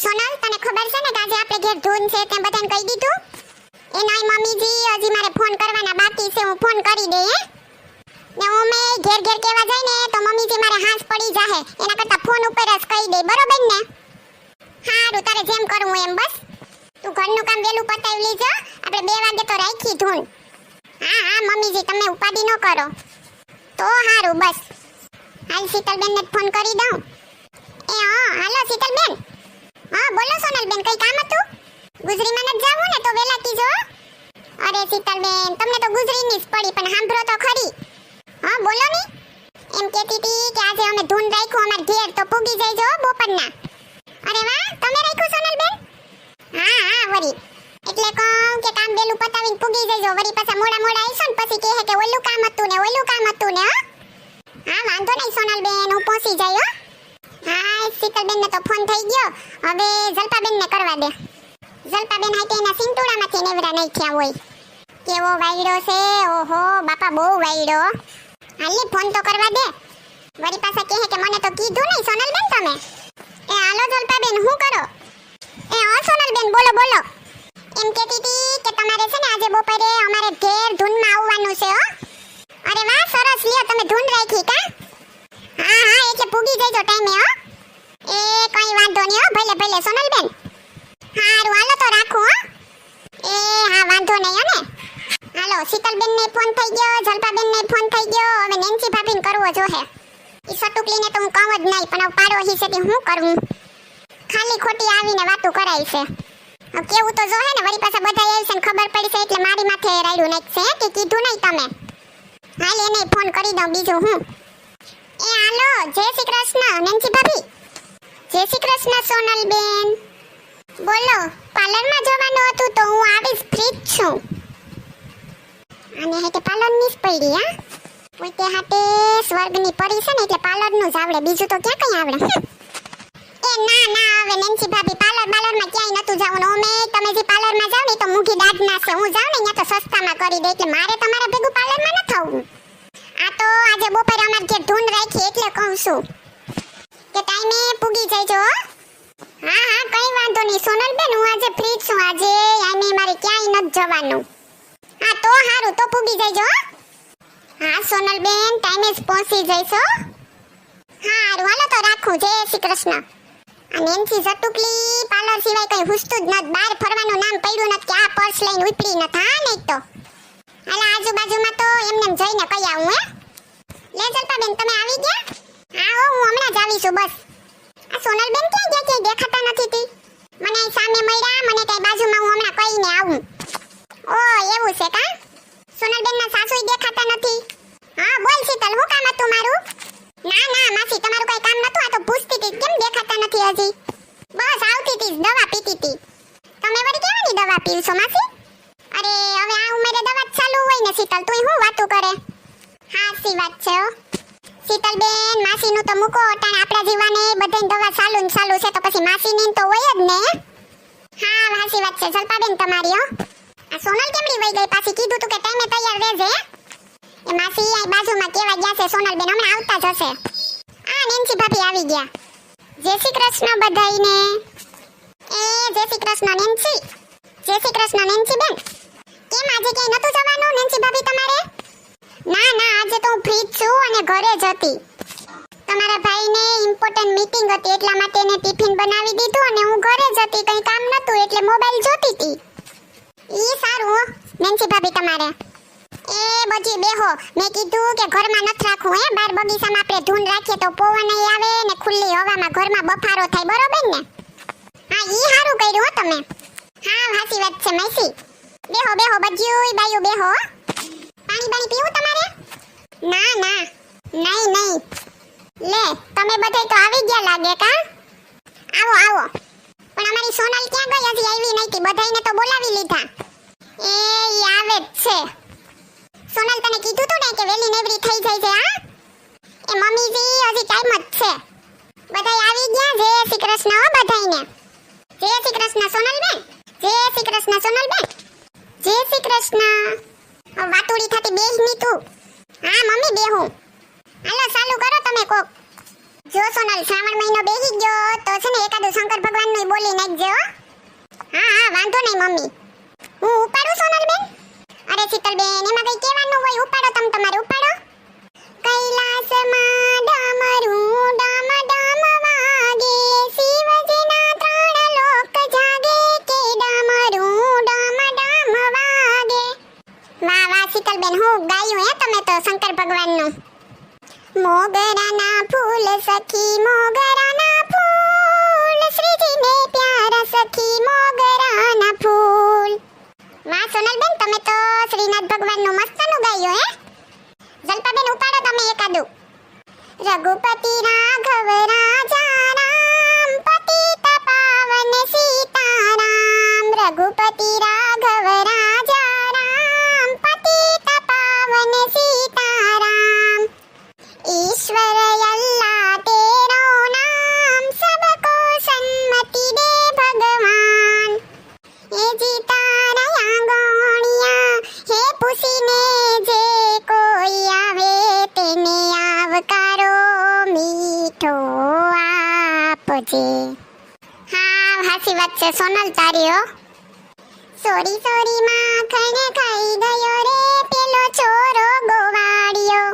સોનલ, તને ખબર છે ને કે આજે આપણે ઘેર ધૂન છે તે બધાને કહી દીધું? એ નહીં મમ્મીજી, હજી મારે ફોન કરવાના બાકી છે, હું ફોન કરી દે, હે? ને ઓમે ઘેર ઘેર કેવા જાય ને, તો મમ્મીજી મારે હાંસ પડી જાહે, એના કરતા ફોન ઉપર જ કહી દે, બરોબર ને? હારું, તારે જેમ કરવું એમ બસ. તું ઘરનું કામ વેલું પતાવી લેજો આપણે બે વાગે તો રાખી ધૂન. હા હા, મમ્મીજી, તમે ઉપાડી ન કરો. તો હારું, બસ. હાલ શીતલબેનને ફોન કરી દઉં. એ, હા, હાલો શીતલબેન. હા, બોલો સોનલબેન, કઈ કામ હતું? ગુજરીમાં નથી જાવું ને, તો વેલા કીજો અરે શીતલબેન, તમને તો ગુજરીની જ પડી, પણ સાંભળો તો ખરી. હા, બોલો ને. એમ કહેતી હતી કે આજે અમે ધૂન રાખ્યું, અમાર ઘેર તો પૂગી જઈજો બપોરના. અરે વાહ, તમે રાખ્યું સોનલબેન? હા હા, વરી. એટલે કહું કે કામ બેલું પતાવીને પૂગી જઈજો વરી પાછા મોડા મોડા આવીશો ને, પછી કહે કે ઓલું કામ હતું ને, ઓલું કામ હતું ને હા, વાંધો નહીં સોનલબેન, હું પહોંચી જાય, હો. શીતલબેનને તો ફોન થઈ ગયો. હવે જલપાબેનને કરવા દે. જલપાબેન હાથે એના સિંટુડામાંથી નેવરા નહીં થયા હોય. કેવો વાયડો છે? ઓહો, બાપા બહુ વાયડો. હાલી, ફોન તો કરવા દે. વળી પાછા કહે કે મને તો કીધું નહીં, સોનલબેન તમે. એ, હાલો જલપાબેન, હું કરો? એ, હા, સોનલબેન, બોલો બોલો. એમ કહેતી હતી કે તમારે છે ને આજે બપોરે અમારે ઘેર ધૂનમાં આવવાનું છે, હો. અરે વાહ, સરસ. લ્યો, તમે ધૂન રાખી કા? હા હા એટલે પૂગી જજો ટાઈમે, હો. એ કઈ વાંધો નહીં હો, ભલે ભલે, સોનલબેન. હારું, હાલો તો રાખું, હો. એ, હા, વાંધો નહીં, હો ને. હાલો શીતલબેન ને ફોન થઈ ગયો જલપાબેન ને ફોન થઈ ગયો. હવે નેન્સી ભાભીને કરવો જોહે. ઈ સટુકલીને તો હું કહું જ નહીં, પણ હવે પાડોશી છે તે હું કરું? ખાલી ખોટી આવીને વાતો કરાય છે. હવે કેવું તો જોહે ને, વળી પાછા બધા આવશે ને ખબર પડી છે, એટલે મારી માથે રાડ્યું નાખશે કે કીધું નહીં તમે? હાલ એને ફોન કરી દઉં બીજું હું. એ, હાલો, જય શ્રી કૃષ્ણ નેન્સી ભાભી. જય શ્રી કૃષ્ણ, સોનલબેન. બોલો, પાર્લરમાં જવાનું હતું તો હું આવીશ, ફ્રી જ છું. અને હેતે પાર્લરની જ પડી, હા? પોતે હાટે સ્વર્ગની પરી છે ને, એટલે પાર્લરનું જ આવડે. બીજું તો ક્યાં કઈ આવડે. એ ના ના હવે નેન્સી ભાભી, પાર્લર બાર્લરમાં ક્યાંય નતું જવાનું. ઓમે તમે જે પાર્લરમાં જાવ ને તો મૂઘી દાદ છે. હું જાઉં ને, અહીંયા તો સસ્તામાં કરી દે, એટલે મારે તમારા ભેગું પાર્લરમાં ન થવું. આ તો આજે બપોરે અમાર ઘેર ધૂન રાખી, એટલે કહું છું. ટાઈમે પૂગી જજો હા. હા કઈ વાંધો નહીં. સોનલબેન, હું આજે ફ્રી છું. આજે આઈને મારે ક્યાંય નથી જવાનું. હા, તો હારું, તો પૂગી જજો હા. હા, સોનલબેન ટાઈમે જ પહોંચી જઈશો. હારું, હાલો તો રાખું. જય શ્રી કૃષ્ણ. અને નેન્સી જટુકલી પાર્લર સિવાય કઈ હુસતું જ નથી. બહાર ફરવાનું નામ પડ્યું નથી કે આ પર્સ લઈને ઉપડી ન હા, નહીં તો. હાલા, આજુબાજુમાં તો એમને જઈને કઈ આવું, હે. લે, જલપાબેન, તમે આવી ગયા? હો, હું હમણાં જ આવી છું, બસ. આ સોનલબેન ક્યાં ગયા ક્યાંય દેખાતા નથી તી. મને સામે મળ્યા, મને કઈ બાજુમાં હું હમણાં કહીને આવું. ઓ, એવું છે કા? સોનલબેનના સાસુય દેખાતા નથી. હા, બોલ શીતલ, હું કામ હતું મારું? ના ના, માસી, તમારું કઈ કામ નતું આ તો પૂછતી હતી કેમ દેખાતા નથી હજી? બસ, આવતી હતી દવા પીતી હતી તમે વળી કેવાની દવા પીવશો, માસી? અરે, હવે આ ઉંમરે દવા ચાલુ હોય ને શીતલ તું હું વાતું કરે? હા સી વાત છે હો. શીતલબેન, માસીનું તો મૂકો, અટાણે આપણા જીવાને બધાને દવા ચાલુ ને ચાલુ છે, તો પછી માસીની તો હોય જ ને. હા વાસી વાત છે. જલપાબેન તમારી, હો. આ સોનલ કેમડી વઈ ગઈ પાછી? કીધું તું કે ટાઈમે તૈયાર રહેજે એ માસી આ બાજુમાં કેવા ગયા છે, સોનલબેન? હમણાં આવતા જ હશે. આ નેન્સી ભાભી આવી ગયા. જય શ્રી કૃષ્ણ બધાઈને એ જય શ્રી કૃષ્ણ નેન્સી. જય શ્રી કૃષ્ણ નેન્સી બેન કેમ આજે ક્યાંય નતું જવાનું, નેન્સી ભાભી તમારે? ના ના, આજે તો હું ફ્રી છું અને ઘરે જ હતી. તમારા ભાઈને ઇમ્પોર્ટન્ટ મીટિંગ હતી, એટલા માટે એને ટિફિન બનાવી દીધું અને હું ઘરે જ હતી, કંઈ કામ નતું, એટલે મોબાઈલ જોતી હતી. એ સારું નેન્સી ભાભી તમારે. એ બજી બેહો, મેં કીધું કે ઘરમાં નથી રાખવું હે? બાર બગીચામાં આપણે ધૂન રાખીએ તો પવન આવે ને ખુલ્લી હવામાં ઘરમાં બફારો થાય, બરોબર ને? હા, ઈ સારું કર્યું હો તમે. હા હાસી વાત છે, મૈસી. બેહો બેહો, બજ્યું બાયું બેહો. પાણી બાણી પીવું તમારે? ના ના. નહીં નહીં. લે, તમે બધાય તો આવી ગયા લાગે કા? આવો આવો. પણ અમારી સોનલ ક્યાં ગઈ? હજી આવી નહીં તી બધાયને તો બોલાવી લીધા. એ આવે જ છે. સોનલ તને કીધું તું ને કે વેલી નેવરી થઈ જાય છે, હા? એ મમ્મીજી, હજી ટાઈમ જ છે. બધાય આવી ગયા? જય શ્રી કૃષ્ણ હો બધાને જય શ્રી કૃષ્ણ સોનલબેન. જય શ્રી કૃષ્ણ સોનલબેન. જય શ્રી કૃષ્ણ. વાતુડી થતી બેસની તું. હા, મમ્મી બેહું હાલો, ચાલુ કરો તમે કોક. જો, સોનલ, શ્રાવણ મહિનો બેસી ગયો, તો છે ને એકાદું શંકર ભગવાનનું બોલી નાખજો, હા. હા વાંધો નહીં, મમ્મી. હું ઉપાડું, સોનલબેન? અરે, શીતલબેન, એમાં કઈ કહેવાનું હોય? ઉપાડો તમે તમારે, ઉપાડો. કૈલાસમાં ડામરું મોગરાના ફૂલ સખી, મોગરાના ફૂલ. શ્રીજીને પ્યારા સખી, મોગરાના ફૂલ. માં સોનલબેન, તમે તો શ્રીનાથ ભગવાનનું મસ્તનું ગાયું હે? જલ્પાબેન, ઉપાડો તમે એકાદું. રઘુપતિ રાઘવ છે હા હાસી વાત છે. સોનલ, તારી હો. સોરી સોરી માં ખણે ખાઈ ગયો રે પેલો છોરો ગોવાડિયો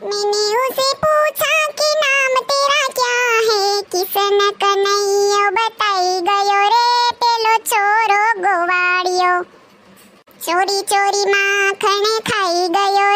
મેને ઉસે પૂછા કે નામ તેરા ક્યા હે? કિસન કનૈયો બતાઈ ગયો રે પેલો છોરો ગોવાડિયો ચોરી ચોરી માં ખણે ખાઈ ગયો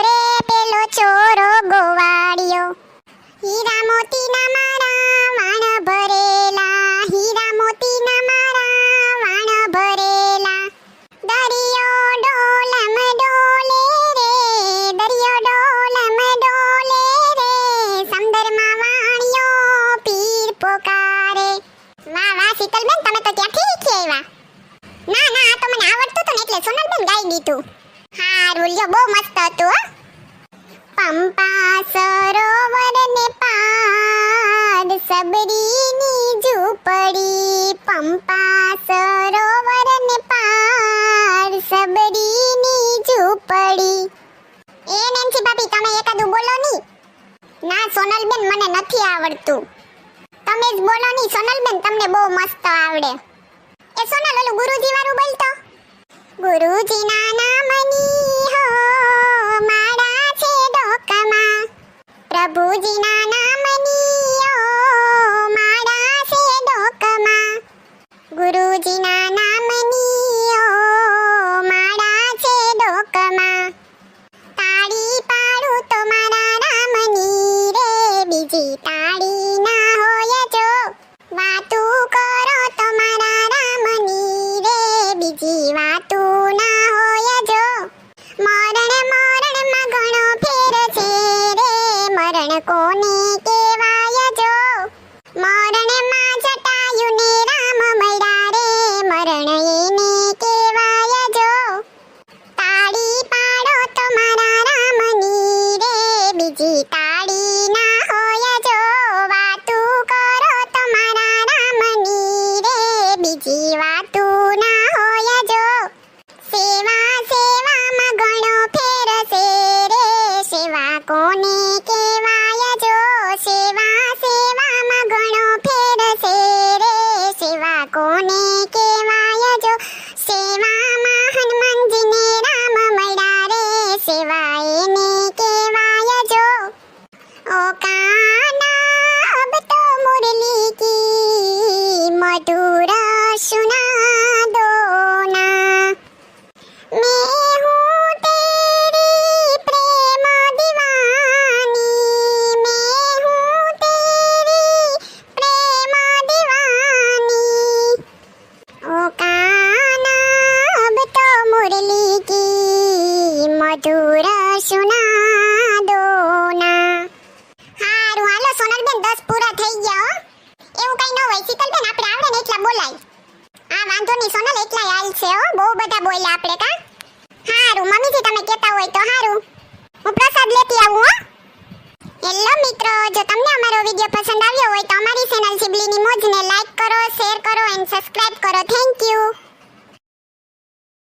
સોનલબેન ગાઈ દીધું હારું બહુ મસ્ત હતું, હો. પંપા સરોવર ને પાર સબરીની ઝૂંપડી. પંપા સરોવર ને પાર સબરીની ઝૂંપડી. એ નેન્સી ભાભી, તમે એકાદું બોલો ની ના, સોનલબેન મને નથી આવડતું. તમે જ બોલો ની સોનલબેન તમને બહુ મસ્ત આવડે. એ સોનલ, ઓલું ગુરુજી વાળું બોલતો? ગુરુજીના નામની હો માળા છે ડોકમાં. પ્રભુજીના નામની હો માળા છે ડોકમાં. ગુરુજીના વાંધો નહીં, સોનલ એટલા હાલ છે હો. બહુ બધા બોલ્યા આપણે કા? હારું મમ્મીજી તમે કહેતા હોય તો હારું. હું પ્રસાદ લેતી આવું, હો. હેલો મિત્રો, જો તમને અમારો વીડિયો પસંદ આવ્યો હોય તો અમારી ચેનલ સિબલીની મોજને લાઈક કરો શેર કરો એન્ડ સબસ્ક્રાઇબ કરો. થેન્ક